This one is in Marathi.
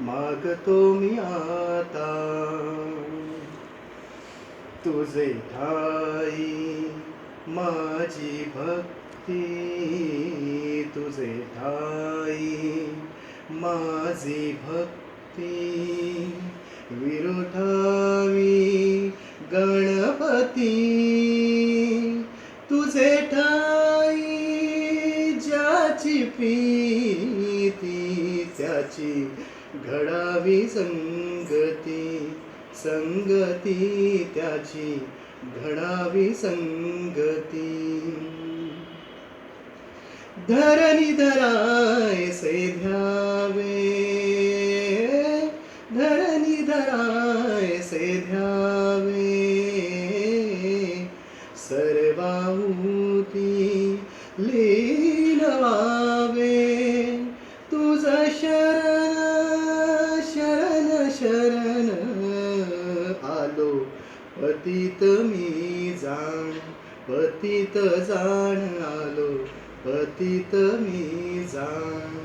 मागतो मी आता. तुझे ठाई माझी भक्ती. तुझे ठाई माझी भक्ती. विरोधावी गणपती. तुझे ठाई ज्याची पी त्याची घडावी संगती संगती त्याची घडावी संगती. धरणी धरायसे ध्यावे धरणी धरायसे ध्यावे. सर्वाहुती लीलवा पतित मी जाण पतित जाण आलो पतित मी जाण.